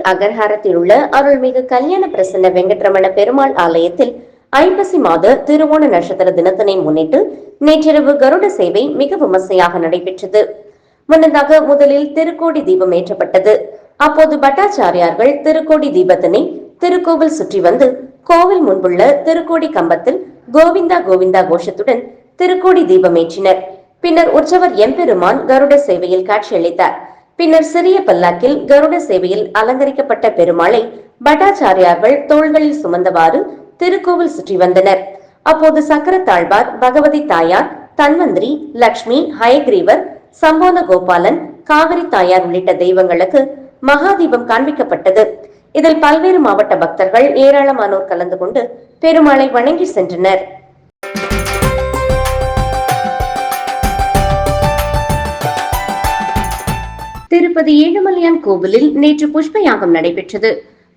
கோயம்புத்தூர் அகர்ஹாரத்தில் உள்ள அருள்மிகு கல்யாண பிரசன்ன வெங்கட்ரமண பெருமாள் ஆலயத்தில் ஐப்பசி மாத திருவோண நட்சத்திர தினத்தினை முன்னிட்டு நேற்றிரவு கருட சேவை மிக விமர்சையாக நடைபெற்றது. முன்னதாக முதலில் திருக்கோடி தீபம் ஏற்றப்பட்டது. அப்போது பட்டாச்சாரியார்கள் திருக்கோடி தீபத்தினை திருக்கோவில் சுற்றி வந்து கோவில் முன்புள்ள திருக்கோடி கம்பத்தில் கோவிந்தா கோவிந்தா கோஷத்துடன் திருக்கோடி தீபம் ஏற்றினர். பின்னர் உற்சவர் எம்பெருமான் கருட சேவையில் காட்சியளித்தார். பின்னர் சிறிய பல்லாக்கில் கருட சேவையில் அலங்கரிக்கப்பட்ட பெருமாளை பட்டாச்சாரியார்கள் தோள்களில் சுமந்தவாறு திருக்கோவில் சுற்றி வந்தனர். அப்போது சக்கரத்தாழ்வார் பகவதி தாயார் தன்வந்திரி லக்ஷ்மி ஹயக்ரீவர் சம்போன கோபாலன் காவிரி தாயார் உள்ளிட்ட தெய்வங்களுக்கு மகாதீபம் காண்பிக்கப்பட்டது. இதில் பல்வேறு மாவட்ட பக்தர்கள் ஏராளமானோர் கலந்து கொண்டு பெருமாளை வணங்கி சென்றனர். திருப்பதி ஏழுமலையான் கோவிலில் நேற்று புஷ்ப யாகம் நடைபெற்றது.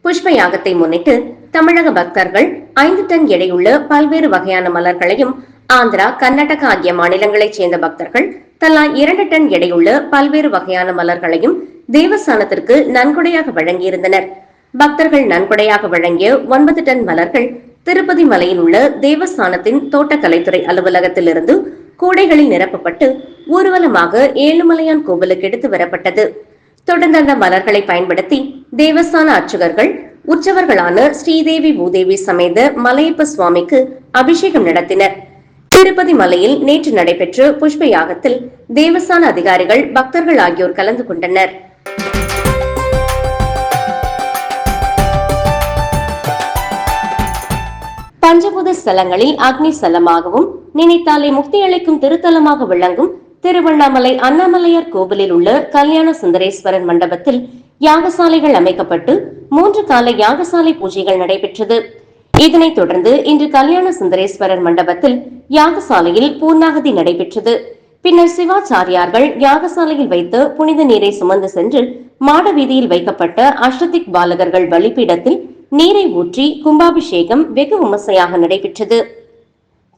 புஷ்ப யாகத்தை முன்னிட்டு தமிழக பக்தர்கள் ஐந்து டன் எடையுள்ள பல்வேறு வகையான மலர்களையும் ஆந்திரா கர்நாடகா ஆகிய மாநிலங்களைச் சேர்ந்த பக்தர்கள் தலா இரண்டு டன் எடையுள்ள பல்வேறு வகையான மலர்களையும் தேவஸ்தானத்திற்கு நன்கொடையாக வழங்கியிருந்தனர். பக்தர்கள் நன்கொடையாக வழங்கிய ஒன்பது டன் மலர்கள் திருப்பதி மலையில் உள்ள தேவஸ்தானத்தின் தோட்டக்கலைத்துறை அலுவலகத்திலிருந்து கூடைகளில் நிரப்பப்பட்டு ஊர்வலமாக ஏழுமலையான் கோவிலுக்கு எடுத்து வரப்பட்டது. தொடர்ந்து அந்த மலர்களை பயன்படுத்தி தேவஸ்தான அர்ச்சகர்கள் உற்சவர்களான ஸ்ரீதேவி பூதேவி சமேத மலையப்ப சுவாமிக்கு அபிஷேகம் நடத்தினர். திருப்பதி மலையில் நேற்று நடைபெற்ற புஷ்ப யாகத்தில் தேவஸ்தான அதிகாரிகள் பக்தர்கள் ஆகியோர் கலந்து கொண்டனர். பஞ்சபூத ஸ்தலங்களில் அக்னி ஸ்தலமாகவும் நினைத்தாலே முக்தி அளிக்கும் திருத்தலமாக விளங்கும் திருவண்ணாமலை அண்ணாமலையார் கோவிலில் உள்ள கல்யாண சுந்தரேஸ்வரன் மண்டபத்தில் யாகசாலைகள் அமைக்கப்பட்டு மூன்று கால யாகசாலை பூஜைகள் நடைபெற்றது. இதனைத் தொடர்ந்து இன்று கல்யாண சுந்தரேஸ்வரர் மண்டபத்தில் யாகசாலையில் பூர்ணாகதி நடைபெற்றது. பின்னர் சிவாச்சாரியார்கள் யாகசாலையில் வைத்து புனித நீரை சுமந்து சென்று மாட வீதியில் வைக்கப்பட்ட அஷ்டதிக் பாலகர்கள் பலிபீடத்தில் நீரை ஊற்றி கும்பாபிஷேகம் வெகு விமர்சையாக நடைபெற்றது.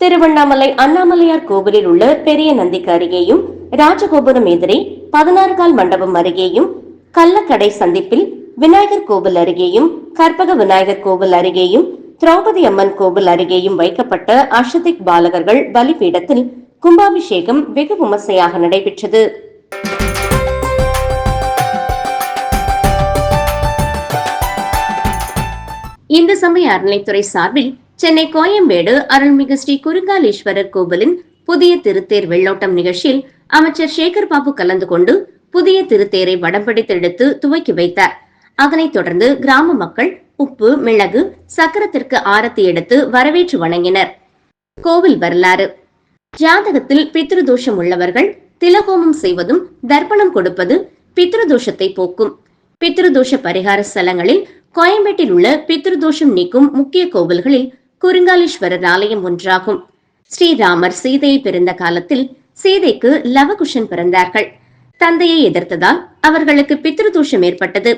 திருவண்ணாமலை அண்ணாமலையார் கோவிலில் உள்ள பெரிய நந்திக்கு அருகேயும் ராஜகோபுரம் எதிரே பதினாறு கால் மண்டபம் அருகேயும் கள்ளக்கடை சந்திப்பில் விநாயகர் கோவில் அருகேயும் கற்பக விநாயகர் கோவில் அருகேயும் திரௌபதி அம்மன் கோவில் அருகேயும் வைக்கப்பட்ட அஷதிக் பாலகர்கள் பலிபீடத்தில் கும்பாபிஷேகம் வெகு விமர்சையாக நடைபெற்றது. இந்து சமய அறநிலைத்துறை சார்பில் சென்னை கோயம்பேடு அருள்மிகு ஸ்ரீ குருங்காலீஸ்வரர் கோவிலின் புதிய திருத்தேர் வெள்ளோட்டம் நிகழ்ச்சியில் அமைச்சர் சேகர் பாபு கலந்து கொண்டு புதிய திருத்தேரை வடம் பிடித்து துவக்கி வைத்தார். அதனைத் தொடர்ந்து கிராம மக்கள் உப்பு மிளகு சக்கரத்திற்கு ஆரத்தி எடுத்து வரவேற்று வணங்கினர். கோவில் வரலாறு. ஜாதகத்தில் பித்ருதோஷம் உள்ளவர்கள் திலகோமம் செய்வதும் தர்ப்பணம் கொடுப்பது பித்ருதோஷத்தை போக்கும். பித்ருதோஷ பரிகார ஸ்தலங்களில் கோயம்பேட்டில் உள்ள பித்ருதோஷம் நீக்கும் முக்கிய கோவில்களில் குருங்காலீஸ்வரர் ஆலயம் ஒன்றாகும். ஸ்ரீராமர் சீதையை பிறந்த காலத்தில் சீதைக்கு லவகுஷன் பிறந்தார்கள். தந்தையை எதிர்த்ததால் அவர்களுக்கு பித்ருதோஷம் ஏற்பட்டது.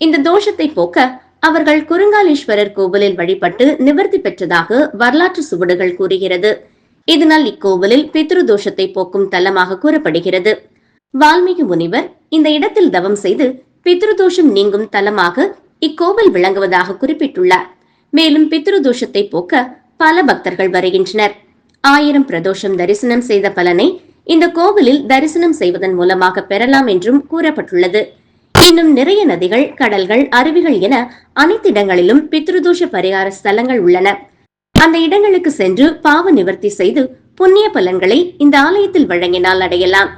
இந்த தோஷத்தை போக்க அவர்கள் குருங்காலீஸ்வரர் கோவிலில் வழிபட்டு நிவர்த்தி பெற்றதாக வரலாற்று சுவடுகள் கூறுகிறது. இதனால் இக்கோவிலில் பித்ருதோஷத்தை போக்கும் தலமாக கூறப்படுகிறது. வால்மீகி முனிவர் இந்த இடத்தில் தவம் செய்து பித்ருதோஷம் நீங்கும் தலமாக இக்கோவில் விளங்குவதாக குறிப்பிட்டுள்ளார். மேலும் பித்ருதோஷத்தை போக்க பல பக்தர்கள் வருகின்றனர். ஆயிரம் பிரதோஷம் தரிசனம் செய்த பலனை இந்த கோவிலில் தரிசனம் செய்வதன் மூலமாக பெறலாம் என்றும் கூறப்பட்டுள்ளது. இன்னும் நிறைய நதிகள் கடல்கள் அருவிகள் என அனைத்து இடங்களிலும் பித்ருதோஷ பரிகார ஸ்தலங்கள் உள்ளன. அந்த இடங்களுக்கு சென்று பாவ நிவர்த்தி செய்து புண்ணிய பலன்களை இந்த ஆலயத்தில் வழங்கினால் அடையலாம்.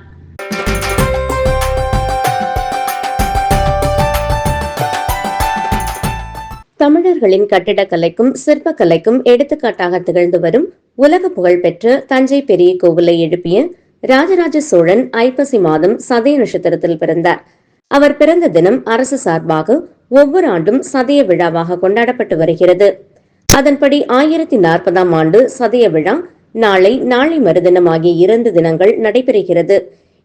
தமிழர்களின் கட்டிடக்கலைக்கும் சிற்பக்கலைக்கும் எடுத்துக்காட்டாக திகழ்ந்து வரும் உலக புகழ்பெற்ற தஞ்சை பெரிய கோவிலை எழுப்பிய ராஜராஜ சோழன் ஐப்பசி மாதம் சதய நட்சத்திரத்தில் பிறந்தார். அவர் பிறந்த தினம் அரசு சார்பாக ஒவ்வொரு ஆண்டும் சதய விழாவாக கொண்டாடப்பட்டு வருகிறது. அதன்படி ஆயிரத்தி நாற்பதாம் ஆண்டு சதய விழா நாளை நாளை மறுதினம் ஆகிய இரண்டு தினங்கள் நடைபெறுகிறது.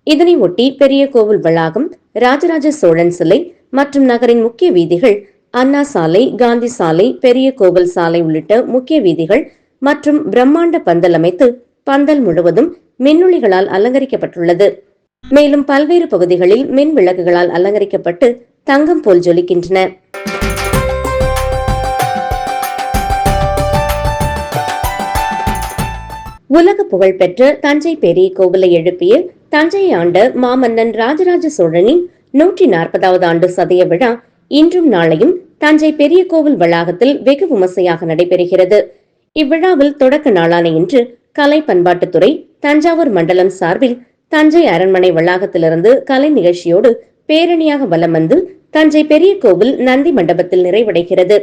இதனை ஒட்டி பெரிய கோவில் வளாகம் ராஜராஜ சோழன் சிலை மற்றும் நகரின் முக்கிய வீதிகள் அண்ணா சாலை காந்தி சாலை பெரிய கோவில் சாலை உள்ளிட்ட முக்கிய வீதிகள் மற்றும் பிரம்மாண்ட பந்தல் அமைத்து பந்தல் முழுவதும் மின்னொளிகளால் அலங்கரிக்கப்பட்டுள்ளது. மேலும் பல்வேறு பகுதிகளில் மின் விளக்குகளால் அலங்கரிக்கப்பட்டு தங்கம் போல் ஜொலிக்கின்றன. உலக புகழ்பெற்ற தஞ்சை பெரிய கோவிலை எழுப்பிய தஞ்சையை ஆண்ட மாமன்னன் ராஜராஜ சோழனின் நூற்றி நாற்பதாவது ஆண்டு சதய விழா இன்றும் நாளையும் தஞ்சை பெரிய கோவில் வளாகத்தில் வெகு விமர்சையாக நடைபெறுகிறது. இவ்விழாவில் தொடக்க நாளான இன்று கலை பண்பாட்டுத்துறை தஞ்சாவூர் மண்டலம் சார்பில் தஞ்சை அரண்மனை வளாகத்திலிருந்து கலை நிகழ்ச்சியோடு பேரணியாக வலம் வந்து தஞ்சை பெரிய கோவில் நந்தி மண்டபத்தில் நிறைவடைகிறது.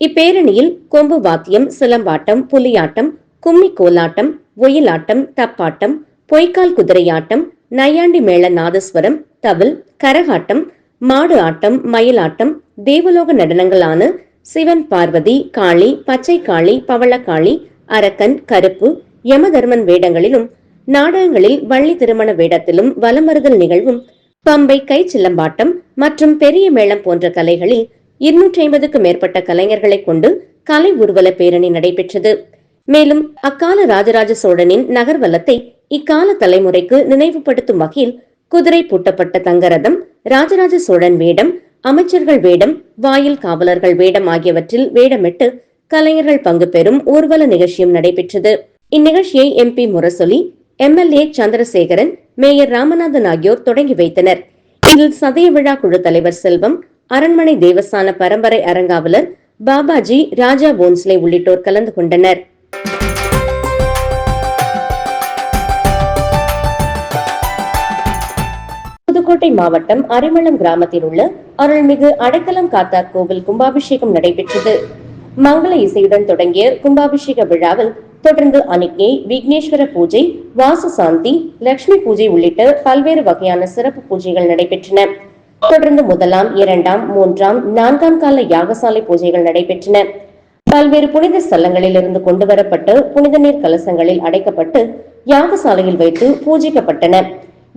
இப்பேரணியில் கொம்பு வாத்தியம் சிலம்பாட்டம் புலியாட்டம் கும்மி கோலாட்டம் ஒயிலாட்டம் தப்பாட்டம் பொய்க்கால் குதிரையாட்டம் நையாண்டி மேள நாதஸ்வரம் தவில் கரகாட்டம் மாடு ஆட்டம் மயிலாட்டம் தேவலோக நடனங்களான சிவன் பார்வதி காளி பச்சை காளி பவளக்காளி அரக்கன் கருப்பு யமதர்மன் வேடங்களிலும் நாடகங்களில் வள்ளி திருமண வேடத்திலும் வலமறுதல் நிகழ்வும் பம்பை கை சிலம்பாட்டம் மற்றும் பெரிய மேளம் போன்ற கலைகளில் இருநூற்றி ஐம்பதுக்கும் மேற்பட்ட கலைஞர்களை கொண்டு கலை ஊர்வல பேரணி நடைபெற்றது. மேலும் அக்கால ராஜராஜ சோழனின் நகர்வலத்தை இக்கால தலைமுறைக்கு நினைவுபடுத்தும் வகையில் குதிரை பூட்டப்பட்ட தங்கரதம் ராஜராஜ சோழன் வேடம் அமைச்சர்கள் வேடம் வாயில் காவலர்கள் வேடம் ஆகியவற்றில் வேடமிட்டு கலைஞர்கள் பங்கு பெறும் ஊர்வல நிகழ்ச்சியும் நடைபெற்றது. இந்நிகழ்ச்சியை MP Murasoli MLA Chandrasekaran mayor Ramanathan ஆகியோர் தொடங்கி வைத்தனர். இதில் சதய விழா குழு தலைவர் செல்வம் அரண்மனை தேவஸ்தான பரம்பரை அரங்காவலர் பாபாஜி ராஜா போன்ஸ்லே உள்ளிட்டோர் கலந்து கொண்டனர். புதுக்கோட்டை மாவட்டம் அரிமளம் கிராமத்தில் உள்ள அருள்மிகு அடைக்கலம் காத்தார் கோவில் கும்பாபிஷேகம் நடைபெற்றது. மங்கள இசையுடன் தொடங்கிய கும்பாபிஷேக விழாவில் தொடர்ந்து அனிக்ஞை விக்னேஸ்வர பூஜை வாசு சாந்தி லட்சுமி பூஜை உள்ளிட்ட பல்வேறு வகையான சிறப்பு பூஜைகள் நடைபெற்றன. தொடர்ந்து முதலாம் இரண்டாம் மூன்றாம் நான்காம் கால யாகசாலை பூஜைகள் நடைபெற்றன. பல்வேறு புனித ஸ்தலங்களில் இருந்து கொண்டு வரப்பட்டு புனித நீர் கலசங்களில் அடைக்கப்பட்டு யாகசாலையில் வைத்து பூஜிக்கப்பட்டன.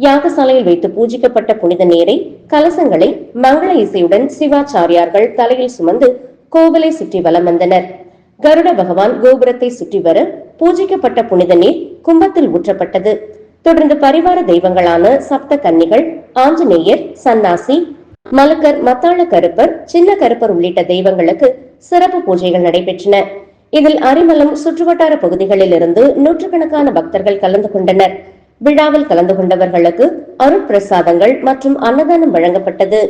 யாகசாலையில் வைத்து பூஜிக்கப்பட்ட புனித நீரை கலசங்களை மங்கள இசையுடன் சிவாச்சாரியார்கள் தலையில் சுமந்து கோவிலை சுற்றி வலம் வந்தனர். கருட பகவான் கோபுரத்தை சுற்றி வர பூஜிக்கப்பட்ட புனித நீர் கும்பத்தில் ஊற்றப்பட்டது. தொடர்ந்து பரிவார தெய்வங்களான சப்த கன்னிகள் ஆஞ்சநேயர் சன்னாசி மலக்கர் மத்தாள கருப்பர் சின்ன கருப்பர் உள்ளிட்ட தெய்வங்களுக்கு சிறப்பு பூஜைகள் நடைபெற்றன. இதில் அரிமலம் சுற்றுவட்டார பகுதிகளில் இருந்து நூற்றுக்கணக்கான பக்தர்கள் கலந்து கொண்டனர். விழாவில் கலந்து கொண்டவர்களுக்கு அருட்பிரசாதங்கள் மற்றும் அன்னதானம் வழங்கப்பட்டது.